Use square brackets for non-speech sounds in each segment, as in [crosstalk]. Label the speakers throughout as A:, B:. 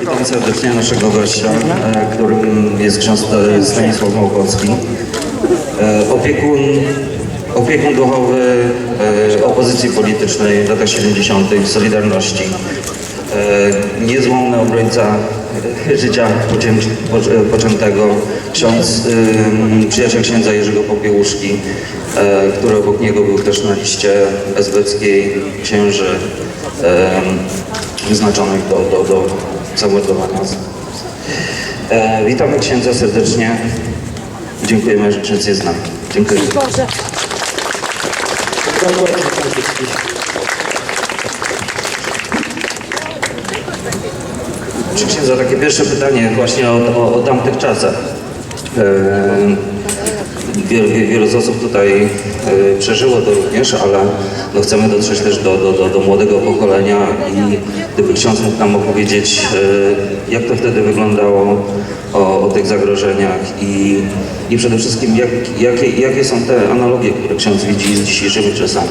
A: Witam serdecznie naszego gościa, e, którym jest ksiądz Stanisław Małkowski. E, Opiekun, opiekun duchowy e, opozycji politycznej w latach 70. w Solidarności. Niezłomny obrońca życia poczę- poczę- poczętego. Ksiądz, e, przyjaciel księdza Jerzego Popiełuszki, e, który obok niego był też na liście esbeckiej księży e, wyznaczonych do, do, do zamordowania. E, witamy księdza serdecznie. Dziękujemy, że ksiądz jest z nami. Dziękuję. Czy księdza takie pierwsze pytanie właśnie o, o, o tamtych czasach. Wielu, wielu z osób tutaj e, przeżyło to również, ale no chcemy dotrzeć też do, do, do, do młodego pokolenia i gdyby ksiądz mógł nam opowiedzieć, e, jak to wtedy wyglądało, o, o tych zagrożeniach i, i przede wszystkim jak, jakie, jakie są te analogie, które ksiądz widzi z dzisiejszymi czasami.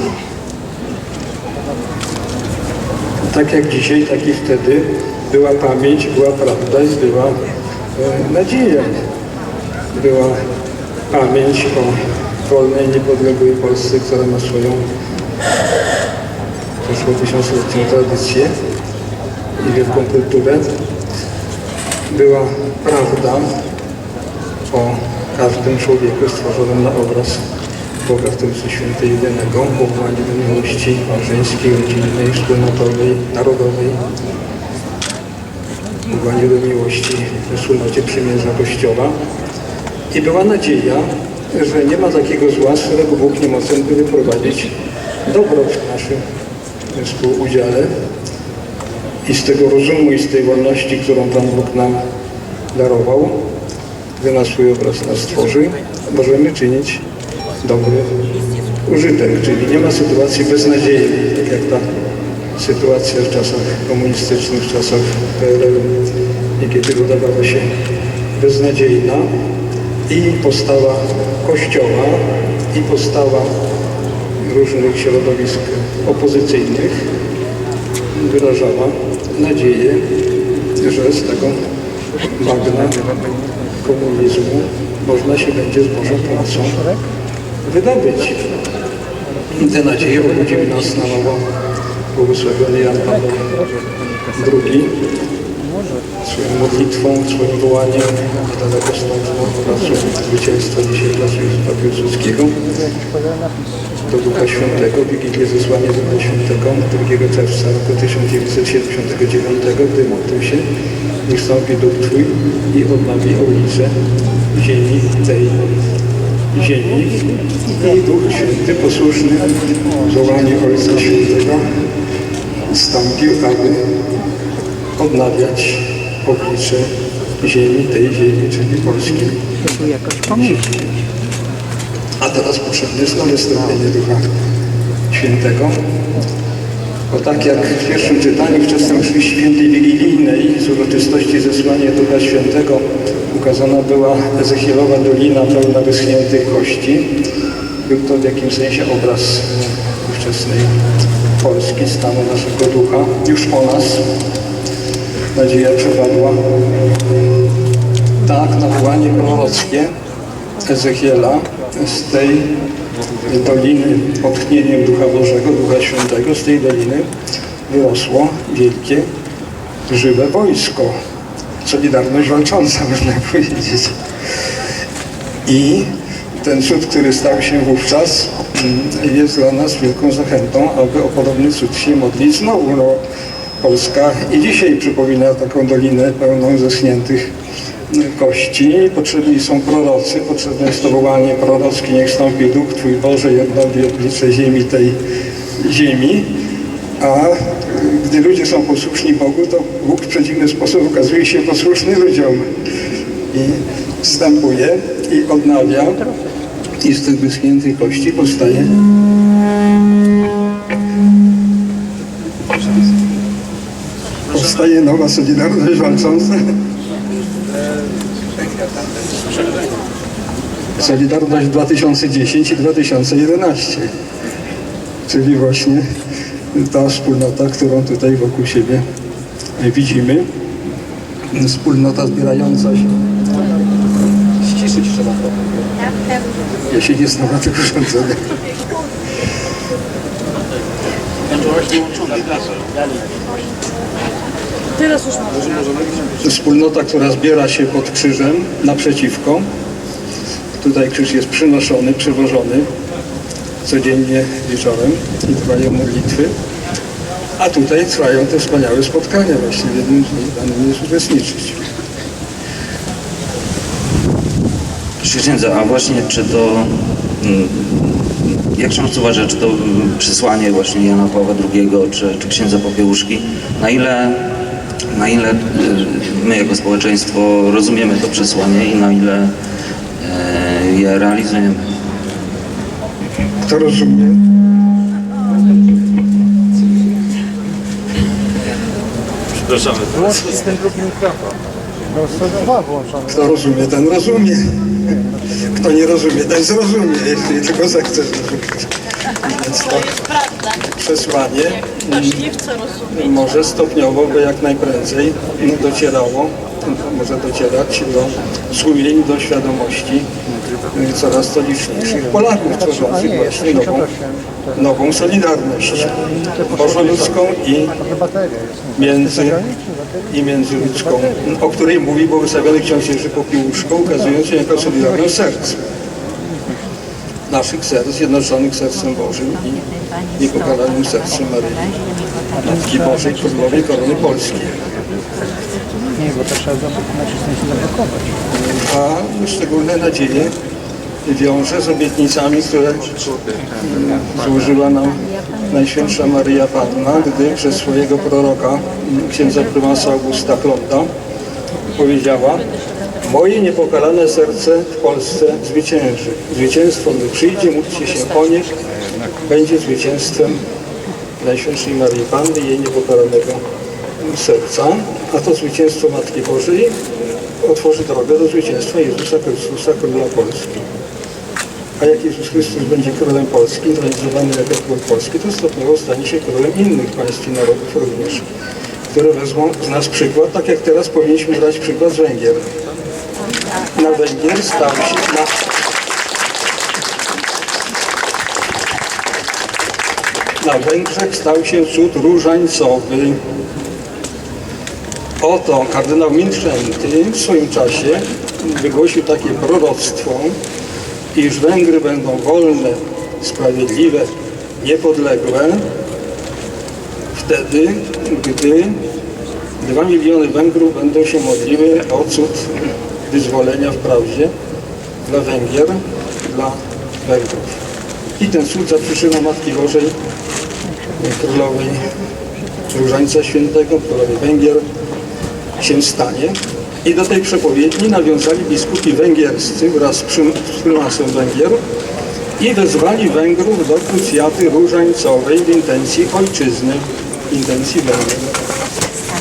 B: Tak jak dzisiaj, tak i wtedy była pamięć, była prawda i była e, nadzieja. Była pamięć o wolnej, niepodległej Polsce, która ma swoją przeszło tysiącletnią tradycję i wielką kulturę. Była prawda o każdym człowieku stworzonym na obraz W Trójcy Świętej Jedynego, powołaniu do miłości małżeńskiej, rodzinnej, wspólnotowej, narodowej, powołaniu do miłości w wspólnocie przymierza Kościoła. I była nadzieja, że nie ma takiego zła, z którego Bóg nie mocen by wyprowadzić dobro w naszym współudziale i z tego rozumu i z tej wolności, którą Pan Bóg nam darował, gdy na swój obraz nas stworzył, możemy czynić dobry użytek, czyli nie ma sytuacji beznadziejnej, tak jak ta sytuacja w czasach komunistycznych, w czasach PRL-u, niekiedy wydawała się beznadziejna i postawa Kościoła i postawa różnych środowisk opozycyjnych. Wyrażała nadzieję, że z tego bagna komunizmu można się będzie z Bożą pomocą wydobyć. I te nadzieje obudziły nas na nowo błogosławiony Jan Paweł II swoją modlitwą, swoim wołaniem daleko stąd placu zwycięstwa dzisiaj placu Józefa Piłsudskiego do Ducha Świętego, Wigilię zesłania Ducha Świętego 2 czerwca roku 1979, gdy modlił się, niech stąpi Duch Twój i odnowi ulicę ziemi tej ziemi i Duch Święty posłuszny wołaniu Ojca Świętego stąpił, aby odnawiać oblicze ziemi, tej ziemi, czyli Polski.
C: tu jakoś pomieścić.
B: A teraz potrzebne jest nowe stąpienie Ducha Świętego. Bo tak jak w pierwszym czytaniu wczesnej mszy świętej wigilijnej z uroczystości zesłania Ducha Świętego ukazana była Ezechielowa Dolina pełna wyschniętych kości. Był to w jakimś sensie obraz ówczesnej Polski, stanu naszego ducha, już o nas. Nadzieja przepadła. Tak, nawołanie prorockie Ezechiela z tej doliny pod tchnieniem Ducha Bożego, Ducha Świętego, z tej doliny wyrosło wielkie, żywe wojsko. Solidarność walcząca, [laughs] można powiedzieć. I ten cud, który stał się wówczas, mm, jest dla nas wielką zachętą, aby o podobny cud się modlić znowu. No, Polska i dzisiaj przypomina taką dolinę pełną zeschniętych kości. Potrzebni są prorocy, potrzebne jest to wołanie prorockie, niech stąpi Duch Twój Boże i odnowi oblicze ziemi tej ziemi. A gdy ludzie są posłuszni Bogu, to Bóg w przeciwny sposób okazuje się posłuszny ludziom. I wstępuje i odnawia i z tych wyschniętych kości powstaje. Powstaje nowa Solidarność walcząca. Solidarność 2010 i 2011, czyli właśnie ta wspólnota, którą tutaj wokół siebie widzimy. Wspólnota zbierająca się. Ściszyć trzeba trochę. Ja się nie znam na tych urządzeniach.
D: Teraz już można.
B: Wspólnota, która zbiera się pod krzyżem naprzeciwko. Tutaj krzyż jest przynoszony, przywożony codziennie wieczorem i trwają modlitwy. A tutaj trwają te wspaniałe spotkania właśnie, w jednym z nich danym jest uczestniczyć.
A: Księdza, a właśnie czy to, mm, jak ksiądz uważa, czy to mm, przesłanie właśnie Jana Pawła II, czy, czy księdza Popiełuszki, na ile, na ile y, my jako społeczeństwo rozumiemy to przesłanie i na ile e, je realizujemy?
B: Kto rozumie?
C: Włączmy ten drugi mikrofon. No.
B: Kto rozumie, ten rozumie. Kto nie rozumie, ten zrozumie, jeśli tylko zechce zrozumieć. Więc to przesłanie może stopniowo, bo jak najprędzej docierało, może docierać do sumień, do świadomości coraz to liczniejszych Polaków tworzących właśnie nową, nową solidarność. Bożoludzką i między, i międzyludzką, o której mówi błogosławiony ksiądz Jerzy Popiełuszko, ukazując się jako solidarność serc. Naszych serc, zjednoczonych sercem Bożym i niepokalanym sercem Maryi, Matki Bożej, Królowej Korony Polskiej.
C: Nie, bo to trzeba nacisnąć i zablokować.
B: A szczególne nadzieje wiąże z obietnicami, które złożyła nam Najświętsza Maryja Panna, gdy przez swojego proroka, księdza prymasa Augusta Klonda, powiedziała Moje niepokalane serce w Polsce zwycięży. Zwycięstwo, gdy przyjdzie, módlcie się o nie, będzie zwycięstwem Najświętszej Maryi Panny i jej niepokalanego serca, a to zwycięstwo Matki Bożej otworzy drogę do zwycięstwa Jezusa Chrystusa, Króla Polski. A jak Jezus Chrystus będzie królem Polski, realizowany jako król Polski, to stopniowo stanie się królem innych państw i narodów również, które wezmą z nas przykład, tak jak teraz powinniśmy brać przykład z Węgier. Na Węgier stał się, na, na Węgrzech stał się cud różańcowy. Oto kardynał Milczęty w swoim czasie wygłosił takie proroctwo, iż Węgry będą wolne, sprawiedliwe, niepodległe wtedy, gdy dwa miliony Węgrów będą się modliły o cud wyzwolenia wprawdzie dla Węgier, dla Węgrów. I ten cud za przyczyną Matki Bożej, Królowej Różańca Świętego, Królowej Węgier, się stanie. I do tej przepowiedni nawiązali biskupi węgierscy wraz z prymasem Węgier i wezwali Węgrów do krucjaty różańcowej w intencji ojczyzny, w intencji Węgier.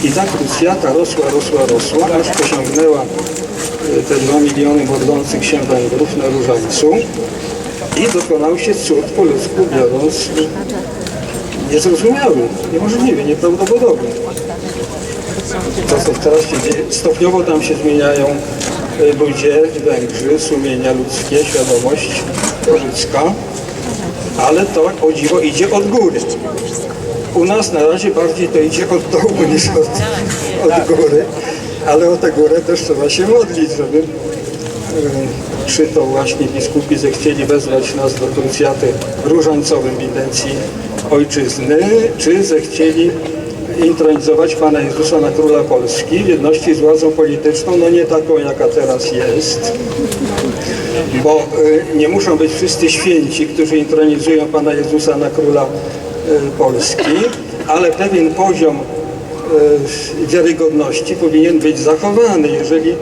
B: I ta krucjata rosła, rosła, rosła, aż osiągnęła e, te dwa miliony modlących się Węgrów na różańcu i dokonał się cud po ludzku biorąc e, niezrozumiały, niemożliwy, nieprawdopodobny to, co teraz się. Stopniowo tam się zmieniają e, ludzie, Węgrzy, sumienia ludzkie, świadomość ludzka, ale to o dziwo idzie od góry. U nas na razie bardziej to idzie od dołu [laughs] niż od, od góry, ale o tę górę też trzeba się modlić, żeby e, czy to właśnie biskupi zechcieli wezwać nas do krucjaty różańcowym w intencji ojczyzny, czy zechcieli intronizować Pana Jezusa na Króla Polski w jedności z władzą polityczną, no nie taką jaka teraz jest, bo y, nie muszą być wszyscy święci, którzy intronizują Pana Jezusa na Króla y, Polski, ale pewien poziom y, wiarygodności powinien być zachowany. Jeżeli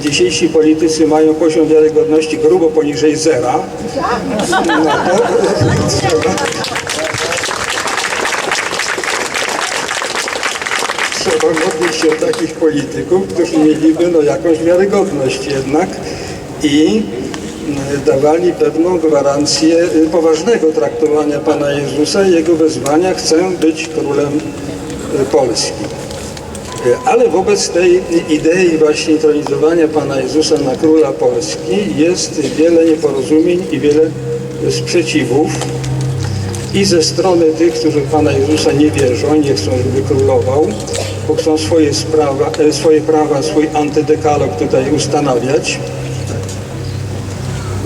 B: dzisiejsi politycy mają poziom wiarygodności grubo poniżej zera, no to trzeba modlić się o takich polityków, którzy mieliby no, jakąś wiarygodność jednak i dawali pewną gwarancję y, poważnego traktowania Pana Jezusa i Jego wezwania chcę być królem y, Polski. Y, Ale wobec tej idei właśnie intronizowania Pana Jezusa na króla Polski jest wiele nieporozumień i wiele sprzeciwów i ze strony tych, którzy Pana Jezusa nie wierzą, nie chcą, żeby królował, bo chcą swoje, sprawa, e, swoje prawa, swój antydekalog tutaj ustanawiać.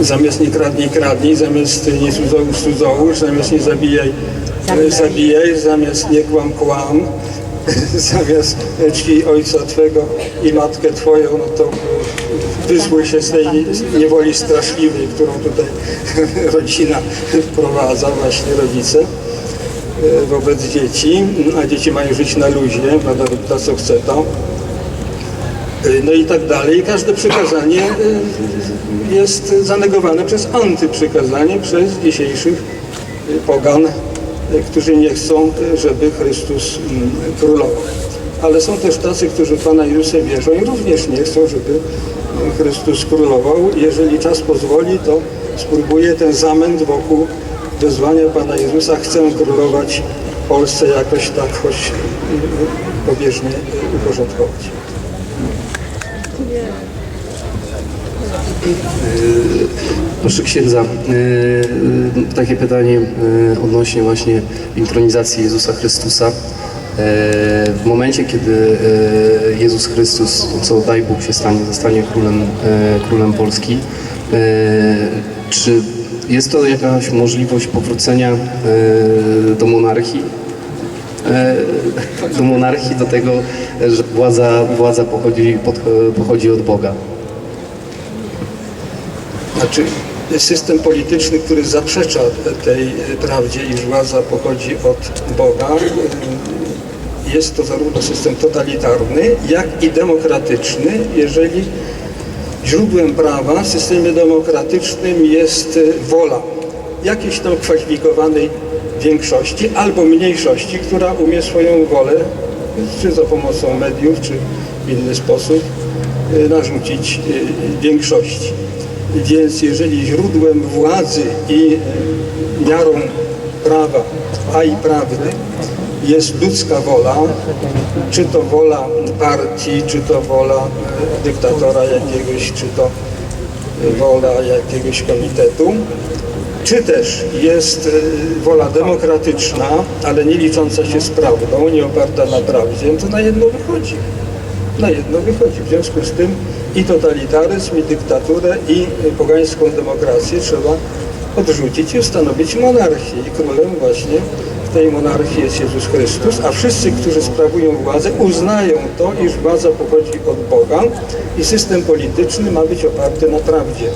B: Zamiast nie kradnij, kradnij, zamiast nie cudzołóż, cudzołóż, zamiast nie zabijaj, e, zabijaj, zamiast nie kłam, kłam, [laughs] zamiast e, czci ojca Twego i matkę Twoją, no to wyzły się z tej niewoli straszliwej, którą tutaj [laughs] rodzina wprowadza, właśnie rodzice e, wobec dzieci, a dzieci mają żyć na luzie, prawda, rób to co chce to. E, No i tak dalej. Każde przykazanie e, jest zanegowane przez antyprzykazanie, przez dzisiejszych pogan, którzy nie chcą, żeby Chrystus mm, królował. Ale są też tacy, którzy Pana Jezusa wierzą i również nie chcą, żeby e, Chrystus królował. Jeżeli czas pozwoli, to spróbuję ten zamęt wokół wezwania Pana Jezusa chcę królować w Polsce jakoś tak, choć e, pobieżnie e, uporządkować.
E: Proszę księdza, e, e, takie pytanie e, odnośnie właśnie intronizacji Jezusa Chrystusa. E, W momencie, kiedy e, Jezus Chrystus, co daj Bóg się stanie, zostanie królem, e, królem Polski, czy jest to jakaś możliwość powrócenia do monarchii? Do monarchii, do tego, że władza, władza pochodzi, pod, pochodzi od Boga.
B: Znaczy system polityczny, który zaprzecza tej prawdzie, iż władza pochodzi od Boga, jest to zarówno system totalitarny, jak i demokratyczny, jeżeli źródłem prawa w systemie demokratycznym jest wola jakiejś tam kwalifikowanej większości albo mniejszości, która umie swoją wolę, czy za pomocą mediów, czy w inny sposób, y, narzucić y, większości. Więc jeżeli źródłem władzy i y, miarą prawa, a i prawdy jest ludzka wola, czy to wola partii, czy to wola dyktatora jakiegoś, czy to wola jakiegoś komitetu, czy też jest y, wola demokratyczna, ale nie licząca się z prawdą, nie oparta na prawdzie, to na jedno wychodzi. Na jedno wychodzi. W związku z tym i totalitaryzm, i dyktaturę, i pogańską demokrację trzeba odrzucić i ustanowić monarchię. I królem właśnie tej monarchii jest Jezus Chrystus, a wszyscy, którzy sprawują władzę, uznają to, iż władza pochodzi od Boga i system polityczny ma być oparty na prawdzie.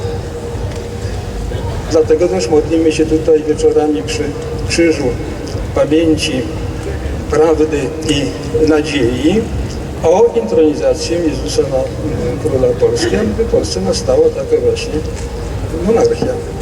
B: Dlatego też modlimy się tutaj wieczorami przy krzyżu pamięci prawdy i nadziei o intronizację Jezusa na mm, króla Polski, aby w Polsce nastała taka właśnie monarchia.